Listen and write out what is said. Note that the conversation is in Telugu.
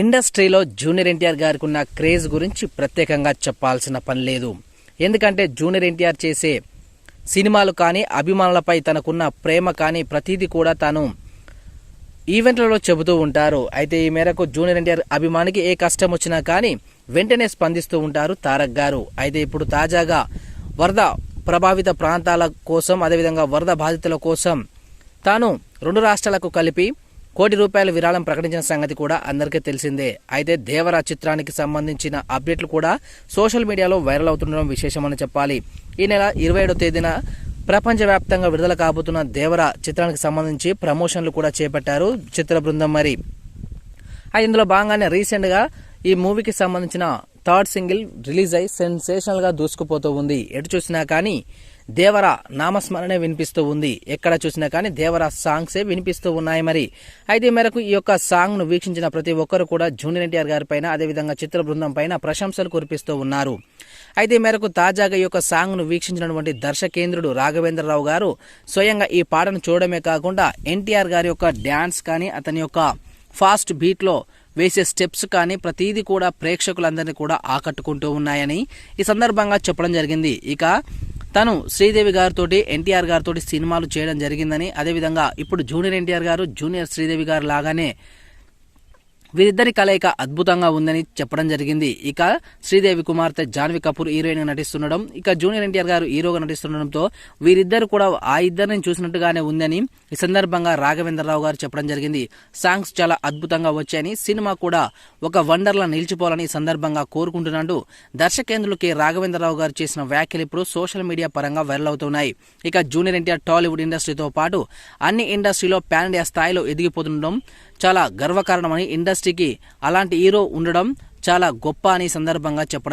ఇండస్ట్రీలో జూనియర్ ఎన్టీఆర్ గారికి ఉన్న క్రేజ్ గురించి ప్రత్యేకంగా చెప్పాల్సిన పని లేదు. ఎందుకంటే జూనియర్ ఎన్టీఆర్ చేసే సినిమాలు కానీ అభిమానులపై తనకున్న ప్రేమ కానీ ప్రతిదీ కూడా తాను ఈవెంట్లలో చెబుతూ ఉంటారు. అయితే ఈ మేరకు జూనియర్ ఎన్టీఆర్ అభిమానికి ఏ కష్టం వచ్చినా కానీ వెంటనే స్పందిస్తూ ఉంటారు తారక్ గారు. అయితే ఇప్పుడు తాజాగా వరద ప్రభావిత ప్రాంతాల కోసం అదేవిధంగా వరద బాధితుల కోసం తాను రెండు రాష్ట్రాలకు కలిపి కోటి రూపాయల విరాళం ప్రకటించిన సంగతి కూడా అందరికీ తెలిసిందే. అయితే దేవరా చిత్రానికి సంబంధించిన అప్డేట్లు కూడా సోషల్ మీడియాలో వైరల్ అవుతుండడం విశేషమని చెప్పాలి. ఈ నెల ఇరవై ఏడో తేదీన ప్రపంచవ్యాప్తంగా విడుదల కాబోతున్న దేవర చిత్రానికి సంబంధించి ప్రమోషన్లు కూడా చేపట్టారు చిత్ర బృందం మరి. ఇందులో భాగంగానే రీసెంట్గా ఈ మూవీకి సంబంధించిన థర్డ్ సింగిల్ రిలీజ్ అయి సెన్సేషనల్గా దూసుకుపోతూ ఉంది. ఎటు చూసినా కానీ దేవర నామస్మరణే వినిపిస్తూ ఉంది. ఎక్కడ చూసినా కానీ దేవర సాంగ్సే వినిపిస్తూ ఉన్నాయి మరి. అయితే మేరకు ఈ యొక్క సాంగ్ను వీక్షించిన ప్రతి ఒక్కరు కూడా జూనియర్ ఎన్టీఆర్ గారి పైన అదేవిధంగా చిత్ర బృందం పైన ప్రశంసలు కురిపిస్తూ ఉన్నారు. అయితే మేరకు తాజాగా ఈ యొక్క సాంగ్ను వీక్షించినటువంటి దర్శకేంద్రుడు రాఘవేంద్రరావు గారు స్వయంగా ఈ పాటను చూడడమే కాకుండా ఎన్టీఆర్ గారి యొక్క డ్యాన్స్ కానీ అతని యొక్క ఫాస్ట్ బీట్లో వేసే స్టెప్స్ కానీ ప్రతిదీ కూడా ప్రేక్షకులందరినీ కూడా ఆకట్టుకుంటూ ఉన్నాయని ఈ సందర్భంగా చెప్పడం జరిగింది. ఇక తను శ్రీదేవి గారితో ఎన్టీఆర్ గారితో సినిమాలు చేయడం జరిగిందని అదేవిధంగా ఇప్పుడు జూనియర్ ఎన్టీఆర్ గారు జూనియర్ శ్రీదేవి గారు లాగానే వీరిద్దరి కలయిక అద్భుతంగా ఉందని చెప్పడం జరిగింది. ఇక శ్రీదేవి కుమార్తె జాన్వి కపూర్ హీరోయిన్ నటిస్తుండడం ఇక జూనియర్ ఎన్టీఆర్ గారు హీరోగా నటిస్తుండడంతో వీరిద్దరు కూడా ఆ ఇద్దరిని చూసినట్టుగానే ఉందని ఈ సందర్భంగా రాఘవేంద్రరావు గారు చెప్పడం జరిగింది. సాంగ్స్ చాలా అద్భుతంగా వచ్చాయని సినిమా కూడా ఒక వండర్లా నిలిచిపోవాలని సందర్భంగా కోరుకుంటున్నాడు. దర్శకేంద్రులు కె. రాఘవేంద్రరావు గారు చేసిన వ్యాఖ్యలు ఇప్పుడు సోషల్ మీడియా పరంగా వైరల్ అవుతున్నాయి. ఇక జూనియర్ ఎన్టీఆర్ టాలీవుడ్ ఇండస్ట్రీతో పాటు అన్ని ఇండస్ట్రీలో పాన్ ఇండియా స్థాయిలో ఎదిగిపోతుండడం చాలా గర్వకారణమని ఇండస్ట్రీకి అలాంటి హీరో ఉండడం చాలా గొప్ప అని సందర్భంగా చెప్పడం